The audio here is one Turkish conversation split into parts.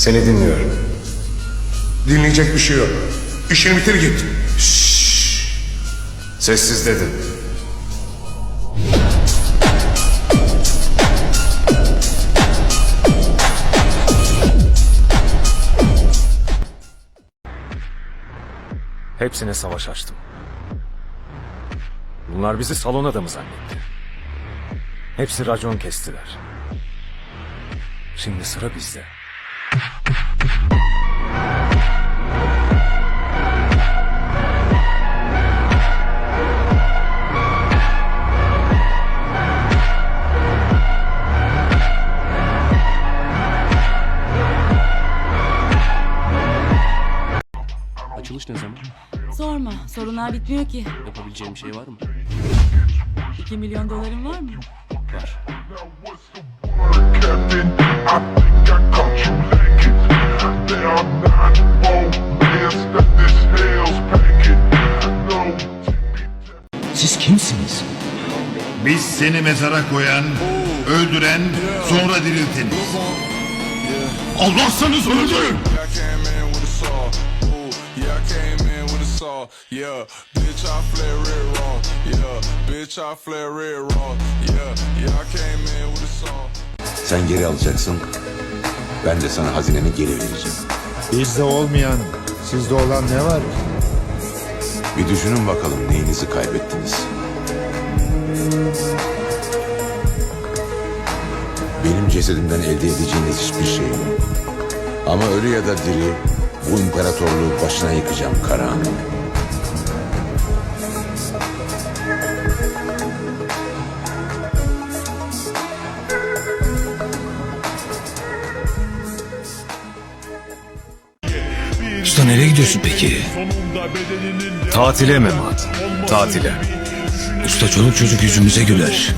Seni dinliyorum. Dinleyecek bir şey yok. İşini bitir git. Sessiz dedim. Hepsine savaş açtım. Bunlar bizi salon adamı zannetti. Hepsi racon kestiler. Şimdi sıra bizde. Açılış ne zaman? Sorma, sorunlar bitmiyor ki. Yapabileceğim bir şey var mı? 2 milyon doların var mı? Var. Siz kimsiniz? Biz seni mezara koyan, öldüren, sonra diriltin. Allah'sanız öldürün! I came in with a saw. Yeah, bitch, I flare red raw. Yeah, bitch, I flare red raw. Yeah, yeah, I came in with a saw. Sen geri alacaksın. Ben de sana hazinemi geri vereceğim. Bizde olmayan, sizde olan ne var? Bir düşünün bakalım neyinizi kaybettiniz. Benim cesedimden elde edeceğiniz hiçbir şey yok. Ama ölü ya da diri bu imparatorluğu başına yıkacağım Karahan. Usta nereye gidiyorsun peki? Tatile Memat. Tatile. Usta çoluk çocuk yüzümüze güler.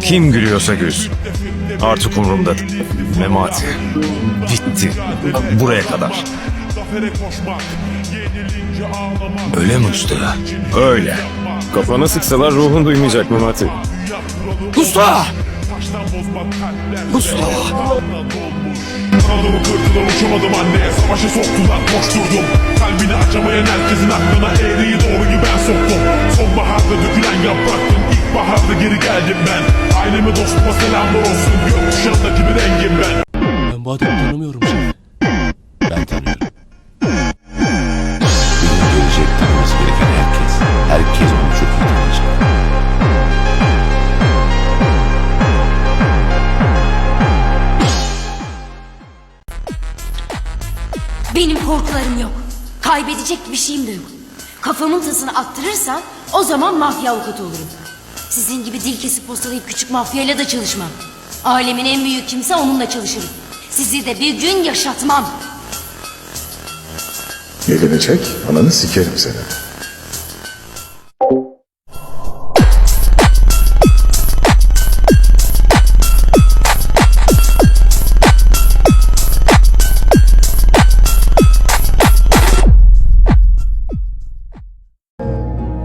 Kim gülüyorsa gülsün. Artık umurumda değil. Memati. Bitti. Buraya kadar. Öyle mi usta? Öyle. Kafana sıksalar ruhun duymayacak Memati. Usta! Usta! Kanadımı kırdılar uçamadım anneye Savaşa soktular koşturdum Kalbini açamayan herkesin aklına eğriyi doğruyu İlkbaharda geri geldim ben Aileme dostuma selamlar olsun Gökkuşağındaki bir rengim ben Ben bu adamı tanımıyorum şef. Ben tanıyorum. Benim gelecek tanımız gereken herkes. Herkes onu çok iyi tanıyacak. Benim korkularım yok. Kaybedecek bir şeyim de yok. Kafamın tasını attırırsan o zaman mafya avukatı olurum. Sizin gibi dil kesip postalayıp küçük mafyayla da çalışmam. Ailemin en büyük kimse onunla çalışırım. Sizi de bir gün yaşatmam. Elini çek, ananı sikerim seni.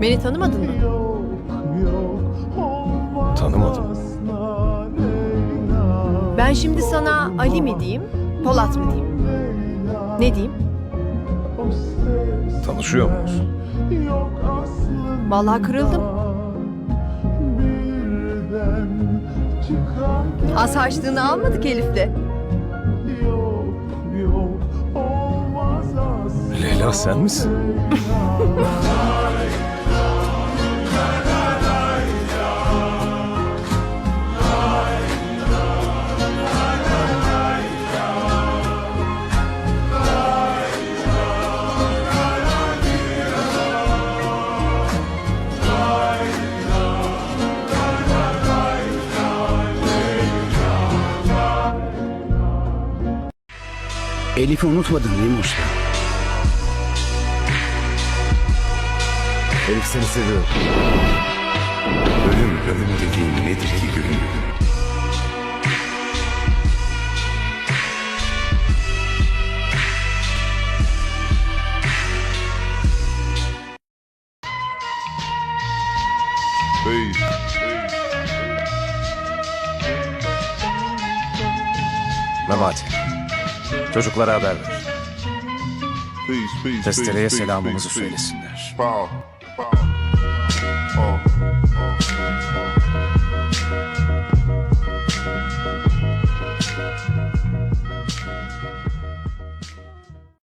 Beni tanımadın mı? Tanımadım. Ben şimdi sana Ali mi diyeyim, Polat mı diyeyim? Ne diyeyim? Tanışıyor muyuz? Vallahi kırıldım. Az harçlığını almadık Elif'le. Leyla sen misin? Elif'i unutmadın değil mi usta? Elif seni seviyorum. Ölüm, ölüm dediğin nedir ki gülüm? Memati. Çocuklara haber ver. Testereye selamımızı söylesinler.